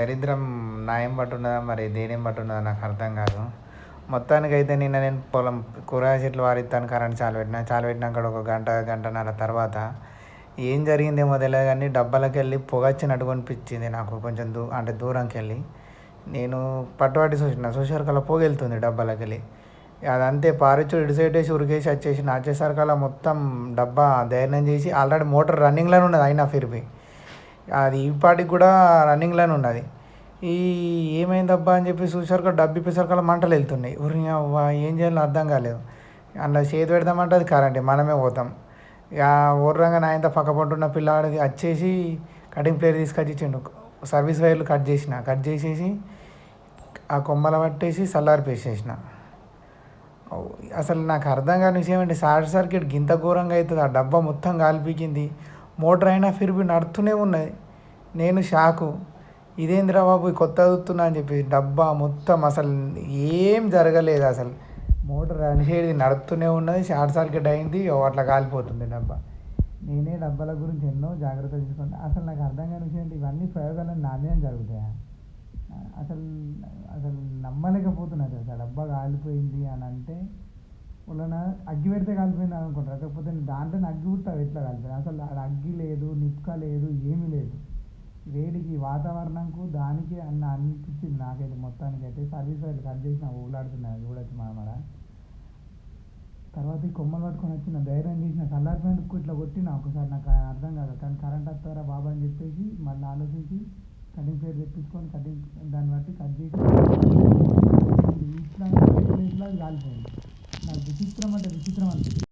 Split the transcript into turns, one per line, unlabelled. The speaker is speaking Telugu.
దరిద్రం నాయం బట్టి ఉన్నదా మరి దేనేం బట్టి ఉన్నదా నాకు అర్థం కాదు. మొత్తానికి అయితే నిన్న నేను పొలం కూరగాయ చెట్లు వారిస్తాను కరెంట్ చాలు పెట్టిన చాలు పెట్టినాక ఒక గంట గంటన్నర తర్వాత ఏం జరిగిందేమో తెలియదు కానీ డబ్బాలకు వెళ్ళి పొగ వచ్చినట్టు అనిపించింది నాకు కొంచెం దూ అంటే దూరంకి వెళ్ళి నేను పట్టుబట్టి చూసిన చూసేసరికల్లా పొగ వెళ్తుంది డబ్బాలకు వెళ్ళి అదంతే పారిచు ఇటు సైడ్ వేసి ఉరికేసి వచ్చేసి వచ్చేసరికల్లా మొత్తం డబ్బా ధైర్యం చేసి ఆల్రెడీ మోటార్ రన్నింగ్లోనే ఉన్నది అయినా ఫిర్బీ అది ఇప్పటికి కూడా రన్నింగ్లోనే ఉన్నది. ఈ ఏమైందబ్బా అని చెప్పి చూసారు డబ్బు ఇప్పేసరికల్లా మంటలు వెళ్తున్నాయి. ఊరి ఏం చేయాలో అర్థం కాలేదు. అందులో చేతి పెడదామంటే అది కరెంటే మనమే పోతాం. ఇక ఊర్రంగా నాయంత పక్క పంటున్న పిల్లాడికి వచ్చేసి కటింగ్ ప్లేయర్ తీసుకొచ్చి ఇచ్చిండు. సర్వీస్ వైర్లు కట్ చేసిన. కట్ చేసేసి ఆ కొమ్మల పట్టేసి సల్లారిపేసేసిన అసలు నాకు అర్థం కాని విషయం ఏంటి? షార్ట్ సర్క్యూట్ గింత ఘోరంగా అవుతుంది. ఆ డబ్బా మొత్తం కాల్పించింది మోటార్ అయినా ఫిరిపి నడుతూనే ఉన్నది. నేను షాకు. ఇదేంద్రా బాబు ఈ కొత్త అవుతున్నా అని చెప్పి డబ్బా మొత్తం అసలు ఏం జరగలేదు అసలు. మోటార్ అనిసేది నడుతూనే ఉన్నది షార్ట్ సర్క్యూట్ అయింది అట్లా కాలిపోతుంది డబ్బా. నేనే డబ్బాల గురించి ఎన్నో జాగ్రత్త తీసుకుంటా అసలు నాకు అర్థం కాని విషయం ఇవన్నీ ప్రయోగాలు నాణ్యం జరుగుతాయా? అసలు అసలు నమ్మలేకపోతున్నారు అసలు డబ్బా కాలిపోయింది అని అంటే వలన అగ్గి పెడితే కాలిపోయింది అనుకుంటారు కాకపోతే దాంట్లో అగ్గి పుట్టావు ఎట్లా కాలిపోయింది అసలు ఆడ అగ్గి లేదు నిప్పుక లేదు ఏమీ లేదు వేడికి వాతావరణంకు దానికి అన్న అనిపించింది నాకైతే మొత్తానికి అయితే సర్వీస్ వైర్లు కట్ చేసిన ఊలాడుతున్నాయి చూడొచ్చు మన తర్వాత ఈ కొమ్మలు పట్టుకొని వచ్చిన ధైర్యం చేసిన చల్లారిపోయినందుకు ఇట్లా కొట్టిన ఒకసారి నాకు అర్థం కాదు కానీ కరెంట్ వస్తారా బాబా అని చెప్పేసి మళ్ళీ ఆలోచించి కటింగ్ ప్లేట్ తెప్పించుకొని కటింగ్ దాన్ని బట్టి కట్ చేసి ఇట్లా ఇట్లా కాలిపోయింది నాకు విచిత్రం అంటే విచిత్రం అనిపించింది